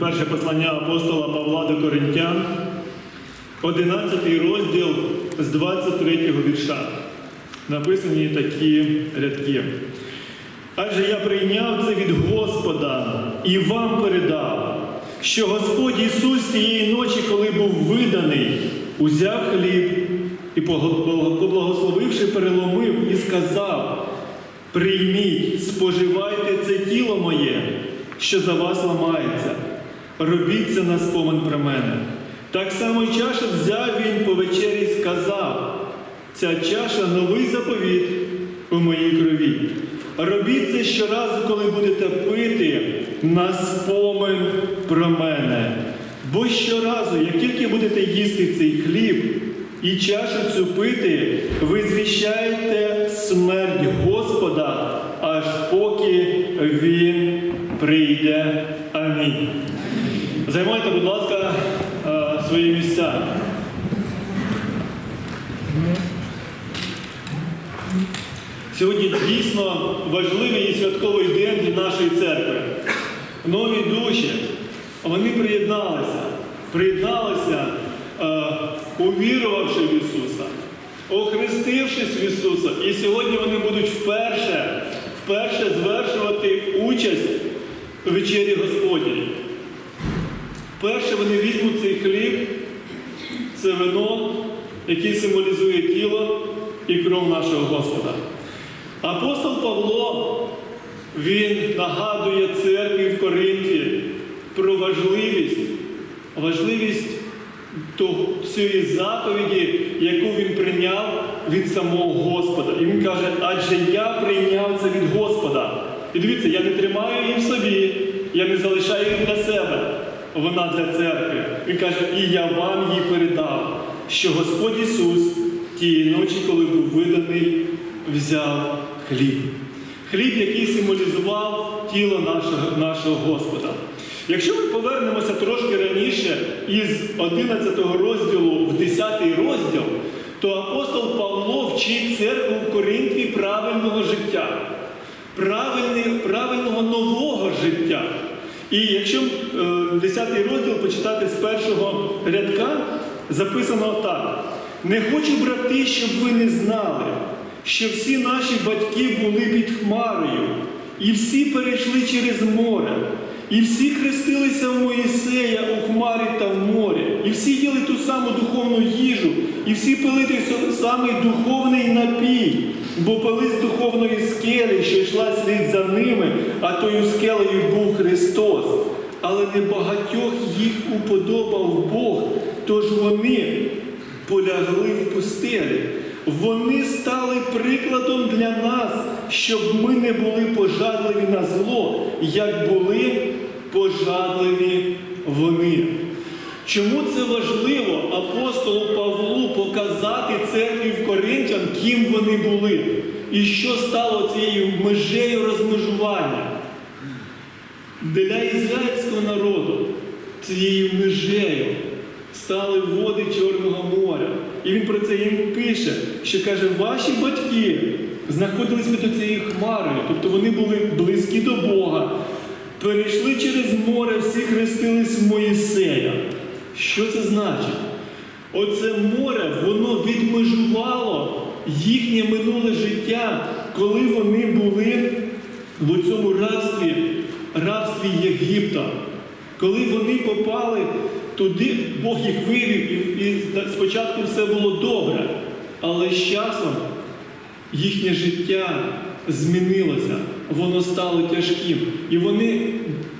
перше послання апостола Павла до Коринтян, 11 розділ з 23 вірша. Написані такі рядки. Адже я прийняв це від Господа і вам передав, що Господь Ісус тієї ночі, коли був виданий, узяв хліб і, поблагословивши, переломив і сказав: Прийміть, споживайте це тіло моє, що за вас ламається. Робіть це на спомин про мене. Так само й чашу взяв він по вечері і сказав: Ця чаша новий заповіт у моїй крові. Робіть це щоразу, коли будете пити на спомин про мене. Бо щоразу, як тільки будете їсти цей хліб і чашу цю пити, ви звіщаєте смерть Господа, аж поки Він прийде. Амінь. Займайте, будь ласка, е, свої місця. Сьогодні дійсно важливий і святковий день для нашої церкви. Нові душі, вони приєдналися, приєдналися, е, увірувавши в Ісуса, охрестившись в Ісуса. І сьогодні вони будуть вперше, вперше звершувати участь у вечері Господній. Вперше вони візьмуть цей хліб, це вино, яке символізує тіло і кров нашого Господа. Апостол Павло, він нагадує церкві в Коринфі про важливість, важливість цієї заповіді, яку він прийняв від самого Господа. І він каже, адже я прийняв це від Господа. І дивіться, я не тримаю її в собі, я не залишаю її для себе. Вона для церкви. Він каже, і я вам її передав, що Господь Ісус тієї ночі, коли був виданий, взяв хліб. Хліб, який символізував тіло нашого, нашого Господа. Якщо ми повернемося трошки раніше із 11 розділу в 10 розділ, то апостол Павло вчить церкву в Коринфі правильного життя, правильного нового життя. І якщо е, 10 розділ почитати з першого рядка, записано так: не хочу, брати, щоб ви не знали, що всі наші батьки були під хмарою, і всі перейшли через море, і всі хрестилися в Моїсея у хмарі та в морі, і всі їли ту саму духовну їжу, і всі пили той самий духовний напій, бо пили з духовної скелі, що йшла слід за ними, а тою скелею був Христос. Але небагатьох їх уподобав Бог, тож вони полягли в пустелі. Вони стали прикладом для нас, щоб ми не були пожадливі на зло, як були пожадливі вони. Чому це важливо апостолу Павлу показати церкві в Коринтян, ким вони були, і що стало цією межею розмежування? Для ізраїльського народу цією межею стали води Чорного моря. І він про це їм пише, що каже, ваші батьки знаходились під цією хмарою, тобто вони були близькі до Бога, перейшли через море, всі хрестились в Моїсея. Що це значить? Оце море, воно відмежувало їхнє минуле життя, коли вони були в цьому рабстві, рабстві Єгипта. Коли вони попали туди, Бог їх вивів, і, і спочатку все було добре, але з часом їхнє життя змінилося, воно стало тяжким. І вони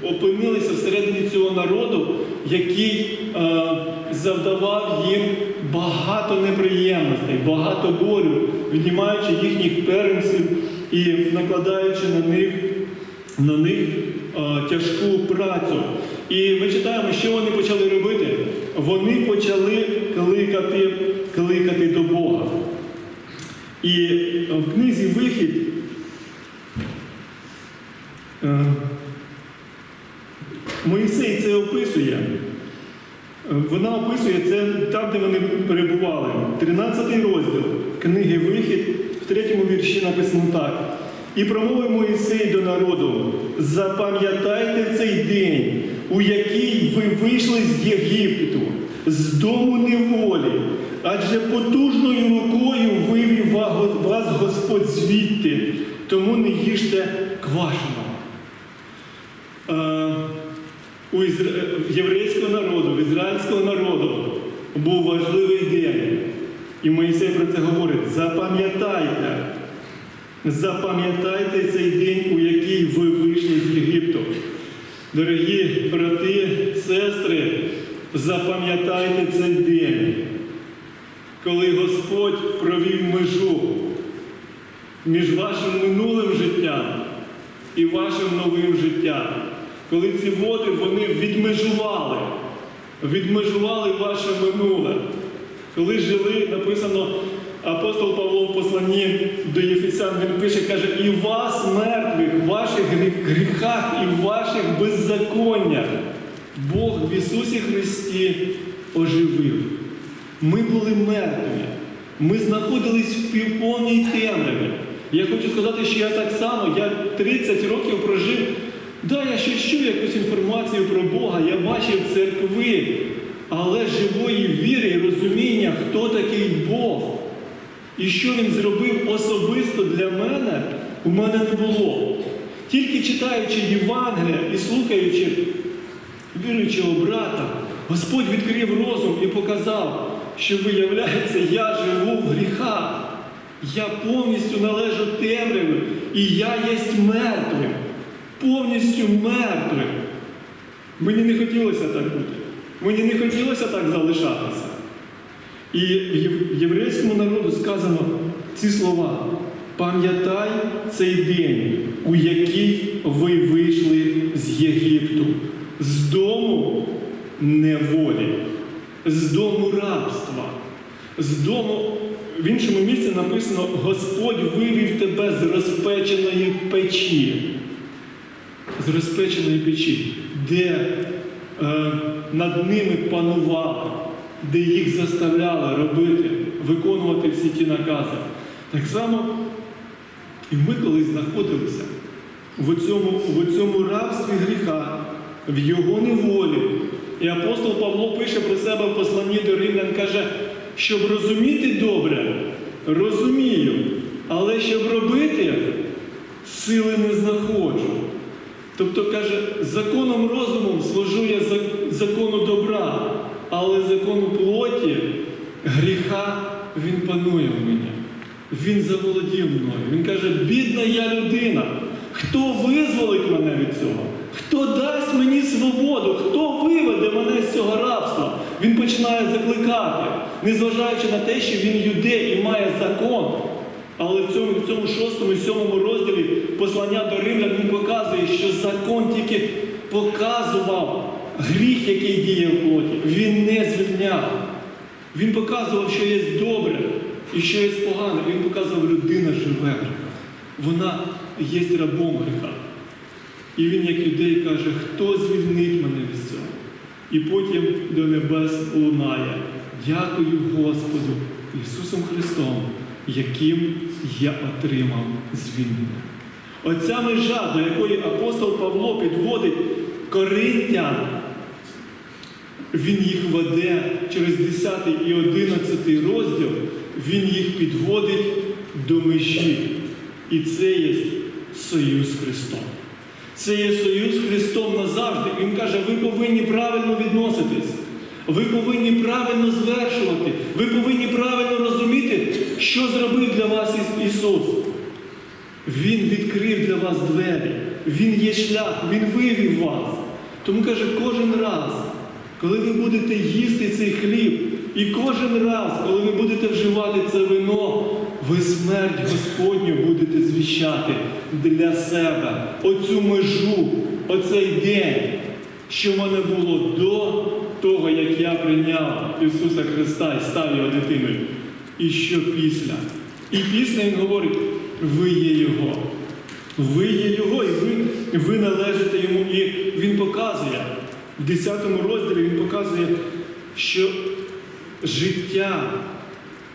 опинилися всередині цього народу, який е, завдавав їм багато неприємностей, багато болю, віднімаючи їхніх первенців і накладаючи на них, на них е, тяжку працю. І ми читаємо, що вони почали робити. Вони почали кликати, кликати до Бога. І в книзі Вихід е, Моїсей це описує. Е, Вона описує це там, де вони перебували. 13 розділ книги Вихід, в третьому вірші написано так. І промовив Моїсей до народу: запам'ятайте цей день, у який ви вийшли з Єгипту, з дому неволі, адже потужною рукою вивів вас Господь звідти, тому не їжте квашеного. Е, у ізра- єврейського народу, в ізраїльського народу був важливий день. І Моїсей про це говорить: запам'ятайте, запам'ятайте цей день, у який ви вийшли з Єгипту. Дорогі брати, сестри, запам'ятайте цей день, коли Господь провів межу між вашим минулим життям і вашим новим життям. Коли ці води вони відмежували, відмежували ваше минуле. Коли жили, написано, апостол Павло в посланні до Єфесян, він пише, каже, і вас, мертвих, в ваших гріхах і в ваших беззаконнях Бог в Ісусі Христі оживив. Ми були мертві. Ми знаходились в півповній темряві. Я хочу сказати, що я так само, я 30 років прожив. Да, я ще чув якусь інформацію про Бога, я бачив церкви, але живої віри і розуміння, хто такий Бог і що він зробив особисто для мене, у мене не було. Тільки читаючи Євангелія і слухаючи віруючого брата, Господь відкрив розум і показав, що виявляється, я живу в гріхах. Я повністю належу темряві, і я єсть мертвим, повністю мертвим. Мені не хотілося так бути. Мені не хотілося так залишатися. І єврейському народу сказано ці слова: пам'ятай цей день, у який ви вийшли з Єгипту, з дому неволі, з дому рабства, з дому. В іншому місці написано: Господь вивів тебе з розпеченої печі з розпеченої печі, де е, над ними панували, де їх заставляли робити, виконувати всі ті накази. Так само і ми колись знаходилися в цьому, в цьому рабстві гріха, в його неволі. І апостол Павло пише про себе в посланні до римлян, каже, щоб розуміти добре, розумію, але щоб робити, сили не знаходжу. Тобто каже, законом розумом служу я закону добра, але закону плоті, гріха він панує в мені. Він заволодів мною. Він каже, бідна я людина. Хто визволить мене від цього? Хто дасть мені свободу? Хто виведе мене з цього рабства? Він починає закликати, незважаючи на те, що він юдей і має закон. Але в цьому, в цьому шостому і сьомому розділі послання до римлян він показує, що закон тільки показував гріх, який діє в плоті. Він не звільняв. Він показував, що є добре і що є погане. Він показував, людина живе. Вона є рабом гріха. І він, як юдей, каже, хто звільнить мене від цього? І потім до небес лунає. Дякую Господу Ісусом Христом, яким я отримав звільнення. Оця межа, до якої апостол Павло підводить коринтян, він їх веде через 10 і 11 розділ, він їх підводить до межі. І це є союз Христом. Це є союз Христом назавжди. Він каже, ви повинні правильно відноситись. Ви повинні правильно звершувати. Ви повинні правильно розуміти, що зробив для вас Іс- Ісус. Він відкрив для вас двері. Він є шлях, Він вивів вас. Тому каже, кожен раз, коли ви будете їсти цей хліб, і кожен раз, коли ви будете вживати це вино, ви смерть Господню будете звіщати для себе. Оцю межу, оцей день, що в мене було до того, як я прийняв Ісуса Христа і став його дитиною. І що після? І після Він говорить, ви є Його. Ви є Його, і ви, ви належите йому. І Він показує, в 10 розділі Він показує, що життя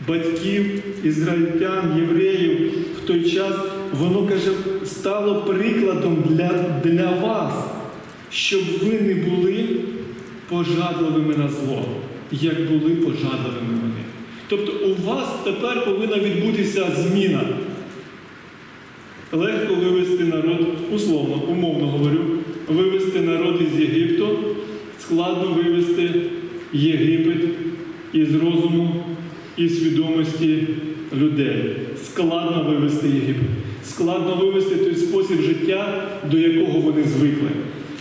батьків, ізраїльтян, євреїв в той час, воно каже, стало прикладом для, для вас, щоб ви не були пожадливими на зло, як були пожадливими вони. Тобто у вас тепер повинна відбутися зміна. Легко вивести народ, условно, умовно говорю, вивести народ із Єгипту, складно вивести Єгипет із розуму і свідомості людей. Складно вивести Єгипет. Складно вивести той спосіб життя, до якого вони звикли.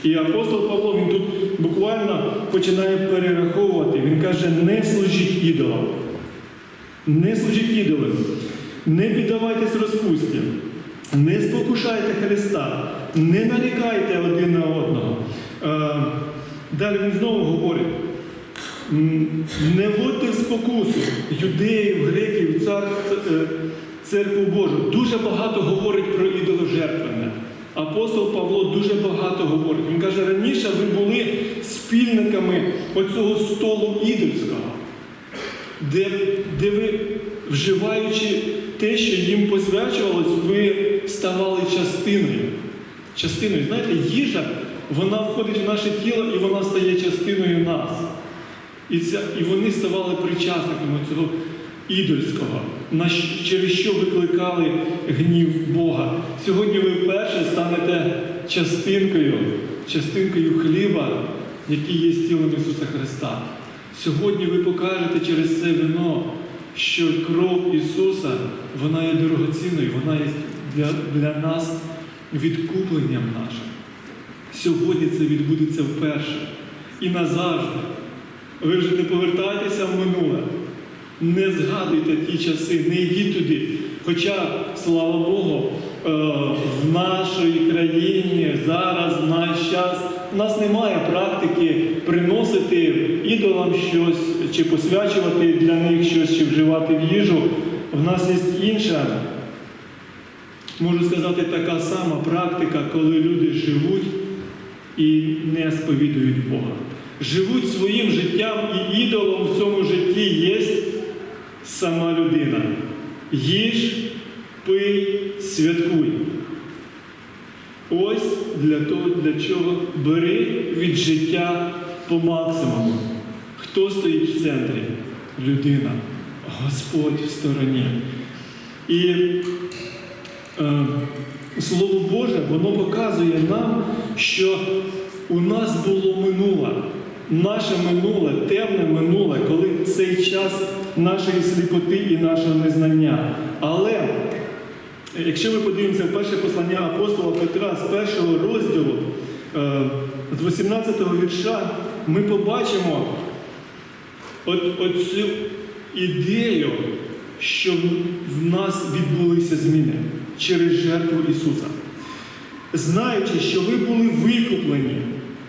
І апостол Павло він тут буквально починає перераховувати. Він каже: не служіть ідолам. Не служіть ідолам, не піддавайтесь розпусті, не спокушайте Христа, не нарікайте один на одного. Е, Далі він знову говорить. Не вводьте в спокусу юдеїв, греків, цар, е, церкву Божу. Дуже багато говорить про ідоложертвення. Апостол Павло дуже багато говорить. Він каже, раніше ви були спільниками оцього столу ідольського де, де ви, вживаючи те, що їм посвячувалось, ви ставали частиною. Частиною, знаєте, їжа, вона входить в наше тіло і вона стає частиною нас. І, ця, і вони ставали причасниками цього ідольського, через що викликали гнів Бога. Сьогодні ви вперше станете частинкою, частинкою хліба, який є тілом Ісуса Христа. Сьогодні ви покажете через це вино, що кров Ісуса, вона є дорогоцінною, вона є для, для нас відкупленням нашим. Сьогодні це відбудеться вперше і назавжди. Ви вже не повертайтеся в минуле. Не згадуйте ті часи, не йдіть туди. Хоча, слава Богу, е, в нашій країні зараз, наш час, у нас немає практики приносити ідолам щось, чи посвячувати для них щось, чи вживати в їжу. В нас є інша, можу сказати, така сама практика, коли люди живуть і не сповідують Бога. Живуть своїм життям і ідолом в цьому житті є сама людина. Їж, пий, святкуй. Ось для того, для чого бери від життя по максимуму. Хто стоїть в центрі? Людина. Господь в стороні. І е, Слово Боже, воно показує нам, що у нас було минуле, наше минуле, темне минуле, коли цей час нашої сліпоти і нашого незнання. Але якщо ми подивимося в перше послання апостола Петра з першого розділу, е, з 18 го вірша, ми побачимо оцю ідею, що в нас відбулися зміни через жертву Ісуса. Знаючи, що ви були викуплені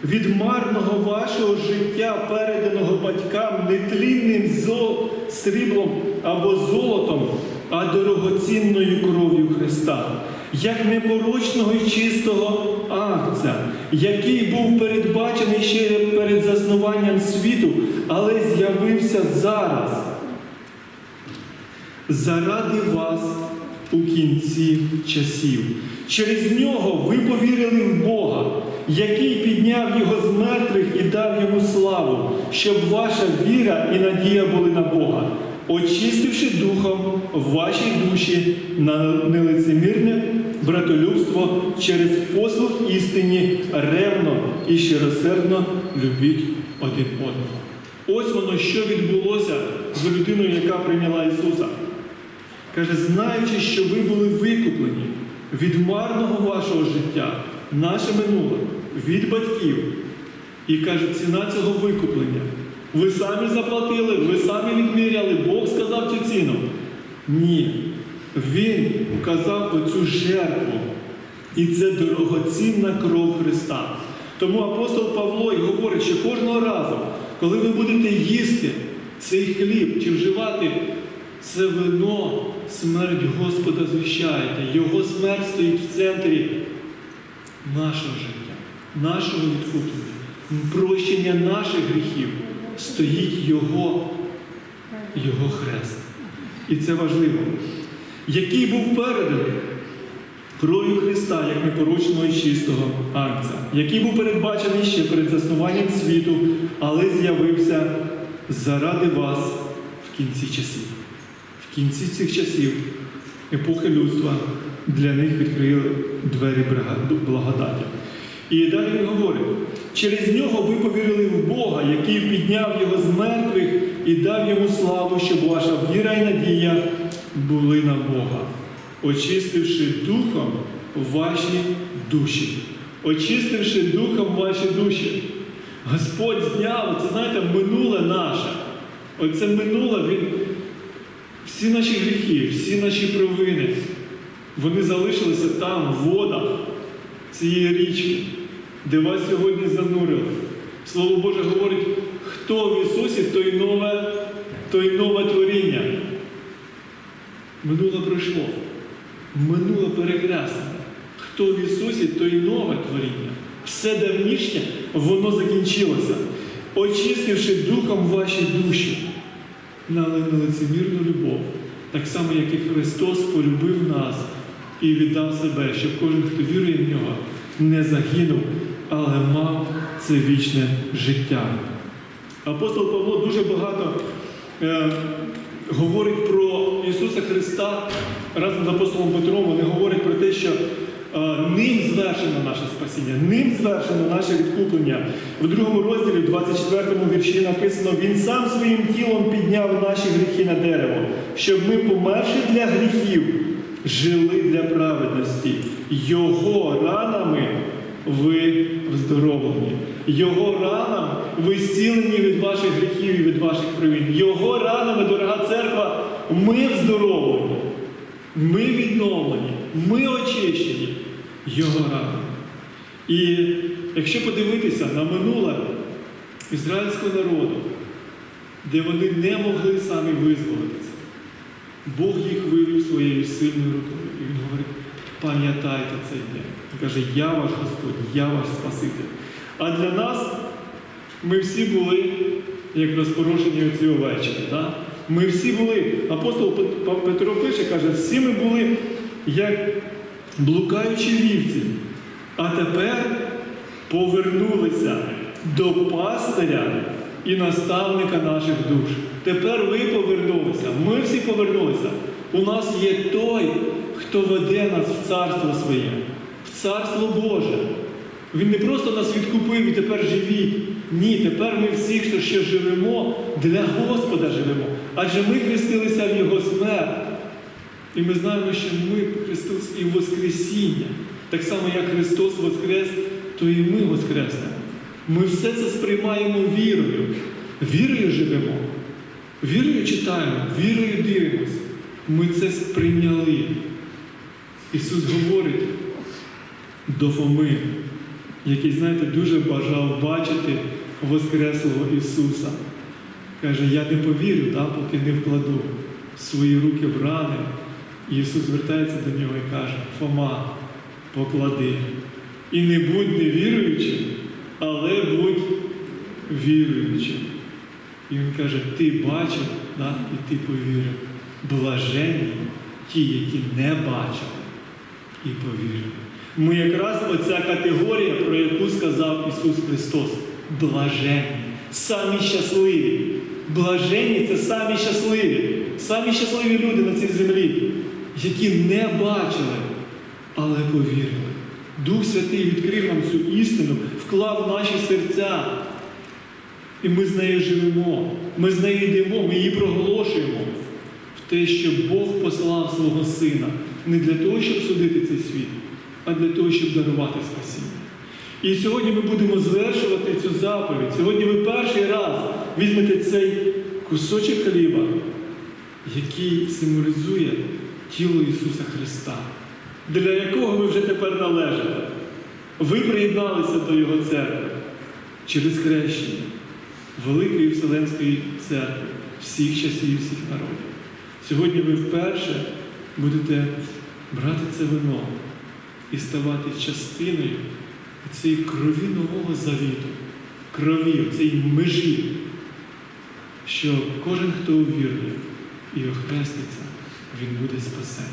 від марного вашого життя, переданого батькам нетлінним зо... сріблом або золотом, а дорогоцінною кров'ю Христа, як непорочного і чистого агця, який був передбачений ще перед заснуванням світу, але з'явився зараз. Заради вас у кінці часів. Через нього ви повірили в Бога, який підняв його з мертвих і дав йому славу, щоб ваша віра і надія були на Бога, очистивши духом ваші душі на нелицемірне братолюбство через послуг істині ревно і щиросердно любіть один одного. Ось воно, що відбулося з людиною, яка прийняла Ісуса. Каже, знаючи, що ви були викуплені від марного вашого життя, наше минуле, від батьків. І каже, ціна цього викуплення. Ви самі заплатили, ви самі відміряли, Бог сказав цю ціну. Ні. Він вказав оцю жертву. І це дорогоцінна кров Христа. Тому апостол Павло і говорить, що кожного разу, коли ви будете їсти цей хліб чи вживати це вино, смерть Господа звіщаєте. Його смерть стоїть в центрі нашого життя, нашого відкуплення, прощення наших гріхів стоїть Його, Його хрест. І це важливо. Який був переданий, кров'ю Христа, як непорочного і чистого Агнця, який був передбачений ще перед заснуванням світу, але з'явився заради вас в кінці часів. В кінці цих часів епохи людства для них відкрили двері благодаті. І далі він говорить: через нього ви повірили в Бога, який підняв його з мертвих і дав йому славу, щоб ваша віра і надія були на Бога, очистивши духом ваші душі. Очистивши духом ваші душі. Господь зняв, це знаєте, минуле наше. Оце минуле, він, всі наші гріхи, всі наші провини, вони залишилися там, в водах цієї річки, де вас сьогодні занурили. Слово Боже говорить, хто в Ісусі, той нове, той нове творіння. Минуле пройшло. Минуле перекресне. Хто в Ісусі, той нове творіння. Все давнішнє, воно закінчилося, очистивши духом ваші душі, налили лицемірну любов, так само, як і Христос полюбив нас і віддав себе, щоб кожен, хто вірує в нього, не загинув, але мав це вічне життя. Апостол Павло дуже багато е, говорить про Ісуса Христа разом з апостолом Петром. Вони говорять про те, що е, ним звершено наше спасіння, ним звершено наше відкуплення. В другому розділі, в 24 вірші написано: Він сам своїм тілом підняв наші гріхи на дерево, щоб ми, померши для гріхів, жили для праведності. Його ранами ви вздоровлені. Його ранам ви зцілені від ваших гріхів і від ваших провин. Його ранами, дорога церква, ми вздоровлені. Ми відновлені, ми очищені Його ранами. І якщо подивитися на минуле ізраїльського народу, де вони не могли самі визволитися, Бог їх вивів своєю сильною рукою. І він говорить, пам'ятайте цей день. Він каже, я ваш Господь, я ваш Спаситель. А для нас ми всі були, як розпорошені оці овечки. Да? Ми всі були, апостол Петро пише, каже, всі ми були як блукаючі вівці, а тепер повернулися до пастиря і наставника наших душ. Тепер ви повернулися, ми всі повернулися. У нас є той, хто веде нас в царство своє, в царство Боже. Він не просто нас відкупив і тепер живіть. Ні, тепер ми всі, хто ще живемо, для Господа живемо. Адже ми хрестилися в Його смерть. І ми знаємо, що ми хрестилися і Воскресіння. Так само, як Христос Воскрес, то і ми Воскреснемо. Ми все це сприймаємо вірою. Вірою живемо. Вірою читаємо, вірою дивимося. Ми це сприйняли. Ісус говорить до Фоми, який, знаєте, дуже бажав бачити Воскреслого Ісуса. Каже, я не повірю, да, поки не вкладу свої руки в рани. І Ісус звертається до нього і каже, Фома, поклади. І не будь невіруючим, але будь віруючим. І він каже, ти бачив, да, і ти повірив. Блаженні ті, які не бачили і повірили. Ми якраз оця категорія, про яку сказав Ісус Христос. Блаженні, самі щасливі. Блаженні це самі щасливі, самі щасливі люди на цій землі, які не бачили, але повірили. Дух Святий відкрив нам цю істину, вклав в наші серця. І ми з нею живемо, ми з нею йдемо, ми її проголошуємо в те, що Бог послав свого Сина не для того, щоб судити цей світ, а для того, щоб дарувати спасіння. І сьогодні ми будемо звершувати цю заповідь. Сьогодні ви перший раз візьмете цей кусочок хліба, який символізує тіло Ісуса Христа, для якого ви вже тепер належите. Ви приєдналися до Його церкви через хрещення. Великої Вселенської церкви всіх часів всіх народів. Сьогодні ви вперше будете брати це вино і ставати частиною цієї крові нового завіту, крові, цієї межі, що кожен, хто увірує і охреститься, він буде спасений.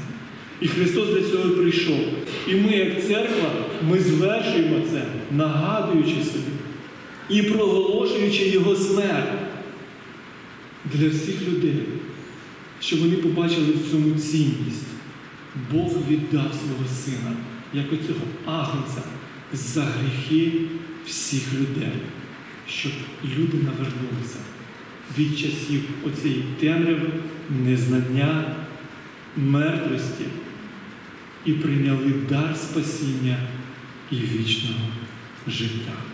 І Христос для цього прийшов. І ми, як церква, ми звершуємо це, нагадуючи собі і проголошуючи Його смерть для всіх людей, щоб вони побачили в цьому цінність. Бог віддав свого сина, як оцього агнця, за гріхи всіх людей, щоб люди навернулися від часів оцієї темряви, незнання, мертвості і прийняли дар спасіння і вічного життя.